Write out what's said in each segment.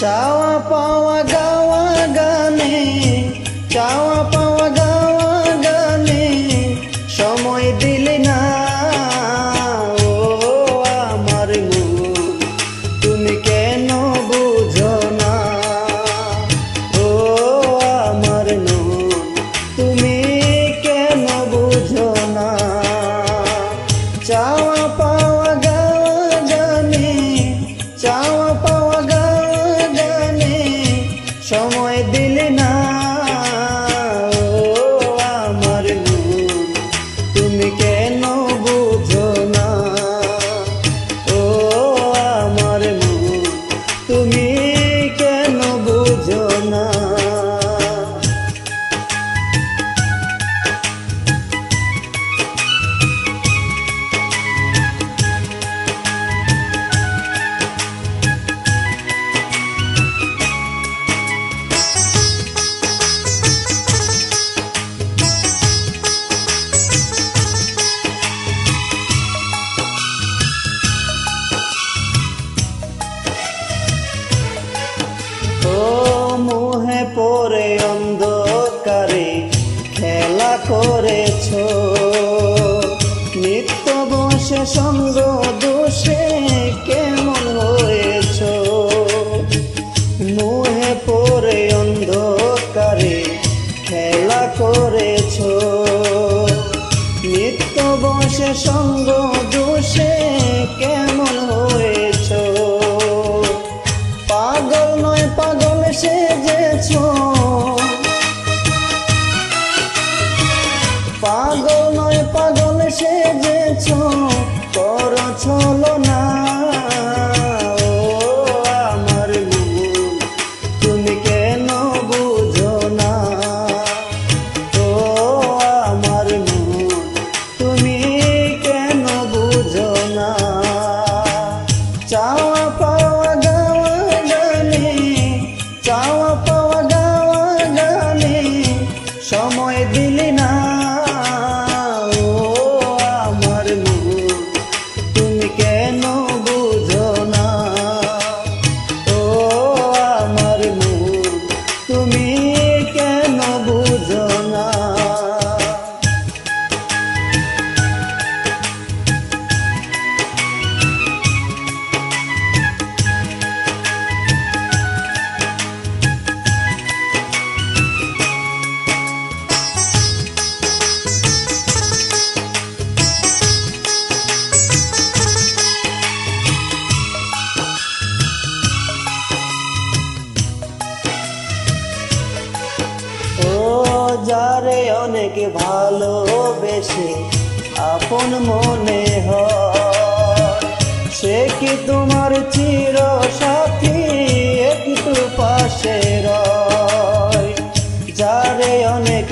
চাওয়া পাওয়া গাওয়া গানে চাওয়া পাওয়া গাওয়া গানে সময় দিল সে সঙ্গ দোষে কেমন হয়েছ? মুহে পরে অন্ধকারে খেলা করেছ। নিত্য বসে সঙ্গ cha pa যারে অনেক ভালোবেসে আপন মনে হয়। সে কি তোমার চির সাথী একটু পাশে রয় যারে অনেক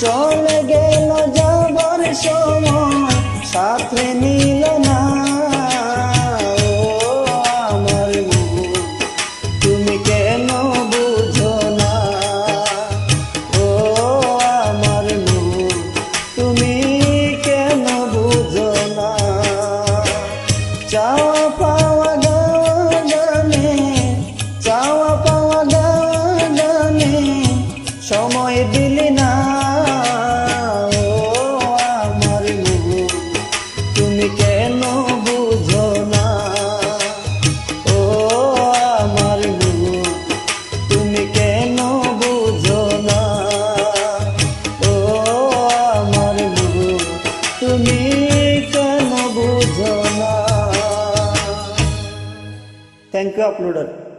চলে গেল যাবার সময়, সাথে নিল না। আমার তুমি কেন বুঝো না? ও আমার তুমি কেন বুঝো না? চাও পাওয়া গানে চাওয়া পাওয়া জানে সময় দিল अपलोडर